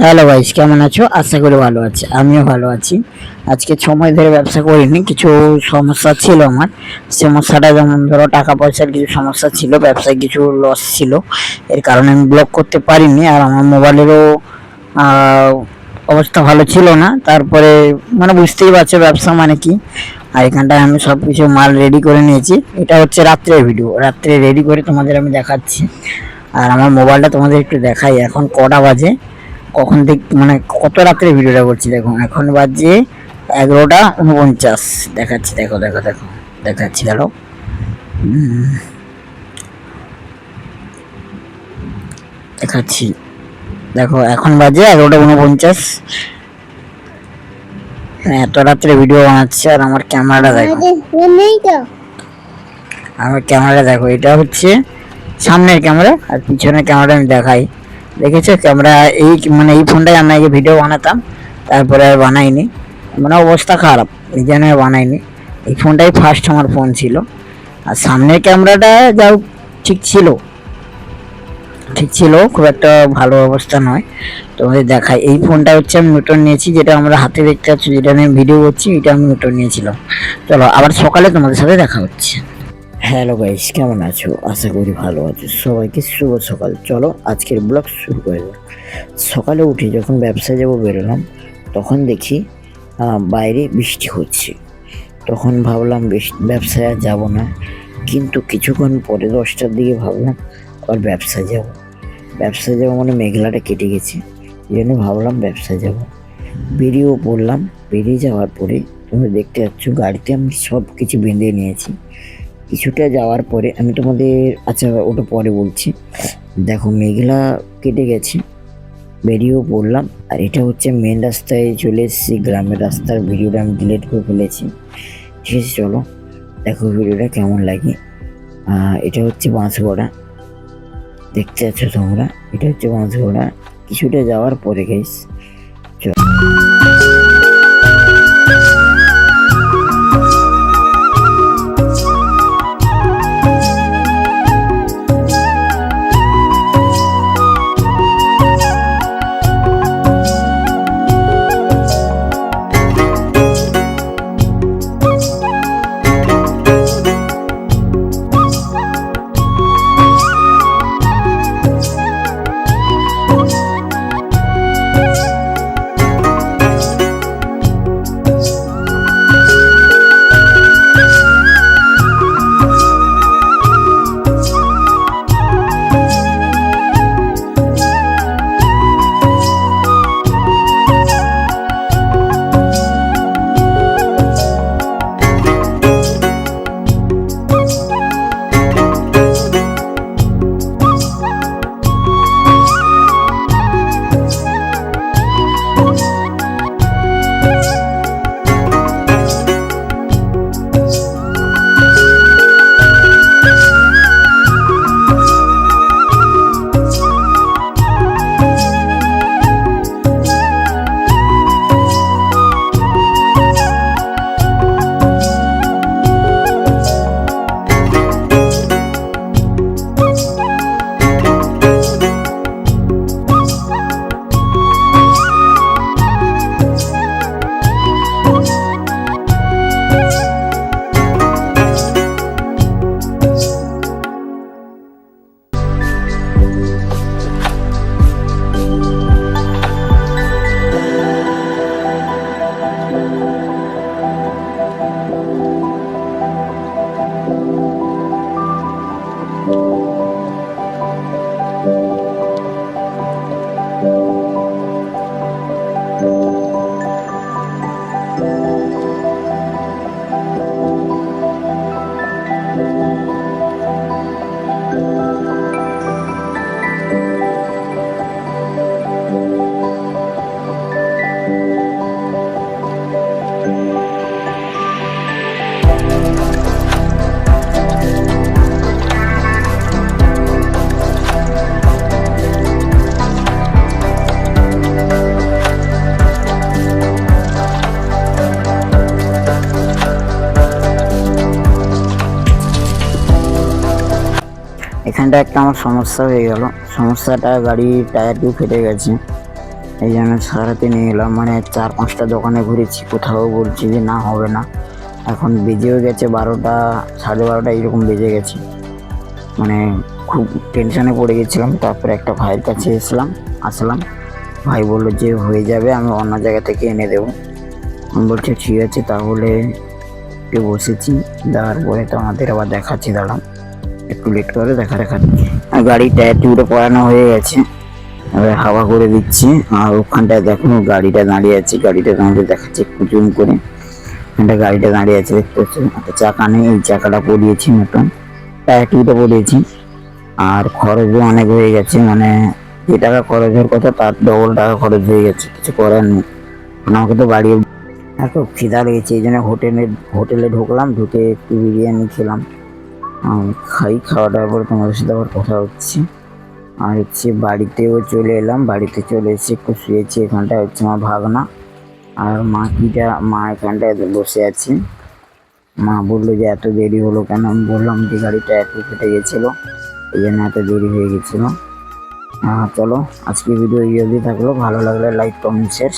Hello vice কেমন আছো? আশা করি ভালো আছে। আমিও ভালো আছি। আজকে সময় ধরে ব্যবসা করিনি, কিছু সমস্যা ছিল আমার। সমস্যাটা যেমন ধরো টাকা পয়সার কিছু সমস্যা ছিল, ব্যবসায় কিছু লস ছিল। এর কারণে আমি ব্লক করতে পারিনি আর আমার মোবাইলেরও অবস্থা ভালো ছিল না। তারপরে মানে বুঝতেই পারছ ব্যবসা মানে কি। আর এখানটায় আমি সব কিছু মাল রেডি করে নিয়েছি। এটা হচ্ছে রাত্রের ভিডিও রাত্রে রেডি করে তোমাদের আমি দেখাচ্ছি। আর আমার মোবাইলটা তোমাদের একটু দেখাই। এখন কটা বাজে? কখন দেখ মানে কত রাত্রে ভিডিওটা করছি দেখো এখন বাজে এগারোটা উনপঞ্চাশ। দেখাচ্ছি দেখো দেখো দেখো দেখাচ্ছি দেখো দেখাচ্ছি। দেখো এখন বাজে এগারোটা উনপঞ্চাশ। এত রাত্রে ভিডিও বানাচ্ছে আর আমার ক্যামেরাটা দেখো। আমার ক্যামেরা দেখো এটা হচ্ছে সামনের ক্যামেরা আর পিছনের ক্যামেরা আমি দেখাই। দেখেছ ক্যামেরা এই মানে এই ফোনটাই আমি আগে ভিডিও বানাতাম, তারপরে আর বানাইনি। মানে অবস্থা খারাপ, এই জন্য বানাইনি। এই ফোনটাই ফার্স্ট আমার ফোন ছিল। আর সামনের ক্যামেরাটা যাও, ঠিক ছিল। ঠিক ছিল, খুব একটা ভালো অবস্থা নয়। তোমাদের দেখাই। এই ফোনটা হচ্ছে আমি নতুন নিয়েছি, যেটা আমরা হাতে দেখতে পাচ্ছি, যেটা আমি ভিডিও করছি, এটা আমি নতুন নিয়েছিলাম। চলো, আবার সকালে তোমাদের সাথে দেখা হচ্ছে। হ্যালো গাইস কেমন আছো? আশা করি ভালো আছো। সবাইকে শুভ সকাল। চলো আজকের ব্লগ শুরু করে সকালে উঠে যখন ব্যবসায় যাব বেরোলাম, তখন দেখি বাইরে বৃষ্টি হচ্ছে। তখন ভাবলাম ব্যবসায় আর যাব না। কিন্তু কিছুক্ষণ পরে দশটার দিকে ভাবলাম, আবার ব্যবসায় যাব। ব্যবসায় যাব মানে মেঘলাটা কেটে গেছে। এই জন্য ভাবলাম ব্যবসায় যাব। বেরিয়েও পড়লাম। বেরিয়ে যাওয়ার পরে তুমি দেখতে পাচ্ছ, গাড়িতে আমি সব কিছু বেঁধে নিয়েছি। কিছুটা যাওয়ার পরে আমি তোমাদের আচ্ছা ওটা পরে বলছি। দেখো, মেঘলা কেটে গেছে, বেরিয়েও পড়লাম। আর এটা হচ্ছে মেন রাস্তায় চলে এসেছি, গ্রামের রাস্তার ভিডিওটা আমি ডিলিট করে ফেলেছি। ঠিক আছে, চলো দেখো ভিডিওটা কেমন লাগে। এটা হচ্ছে বাঁশগড়া। দেখতে পাচ্ছ তোমরা, এটা হচ্ছে বাঁশগড়া। কিছুটা যাওয়ার পরে গেছ এখানটা একটা আমার সমস্যা হয়ে গেল। সমস্যাটা গাড়ির টায়ারটিও ফেটে গেছে। এই জন্য সারাতে নিয়ে এলাম। মানে চার, পাঁচটা দোকানে ঘুরেছি। কোথাও বলছি যে না, হবে না। এখন বেজেও গেছে বারোটা, সাড়ে বারোটা এরকম বেজে গেছে। মানে খুব টেনশানে পড়ে গেছিলাম। তারপরে একটা ভাইয়ের কাছে এসলাম, আসলাম। ভাই বলল যে হয়ে যাবে, আমি অন্য জায়গা থেকে এনে দেবো। আমি বলছি, ঠিক আছে, তাহলে একটু বসেছি। তারপরে তো আমাদের আবার দেখাচ্ছি দাঁড়াম একটু লেট করে দেখা দেখাচ্ছি আর গাড়ি টায়ার টিউরে পড়ানো হয়ে গেছে। এবার হাওয়া করে দিচ্ছি। আর ওখানটায় দেখো গাড়িটা দাঁড়িয়ে আছে। গাড়িটা দাঁড়িয়ে দেখাচ্ছে একটু জুম করে। এখানটা গাড়িটা দাঁড়িয়ে আছে, দেখতে পাচ্ছি? একটা চাকা নেই, এই চাকাটা পরিয়েছি নতুন। টায়ার টিউটা পরিয়েছি। আর খরচও অনেক হয়ে গেছে। মানে যে টাকা খরচের কথা, তার ডবল টাকা খরচ হয়ে গেছে। কিছু করার নেই। আমাকে তো বাড়ি এত খিদা লেগেছে, এই জন্য হোটেলে হোটেলে ঢুকলাম, ঢুকে একটু বিরিয়ানি খেলাম। খাই খাওয়া দাওয়ার পরে তোমাদের সাথে আবার কথা হচ্ছে। আর হচ্ছে বাড়িতেও চলে এলাম, বাড়িতে চলে এসে একটু শুয়েছি, এখানটায় হচ্ছে আমার ভাগনা। আর মা কিটা, মা এখানটায় বসে আছে। মা বলল যে এত দেরি হলো কেন? আমি বললাম যে গাড়িটা একটু ফেটে গেছিল, এই জন্য এত দেরি হয়ে গেছিল। চলো আজকে ভিডিও এই অবধি থাকল। ভালো লাগলে লাইক কমেন্ট শেয়ার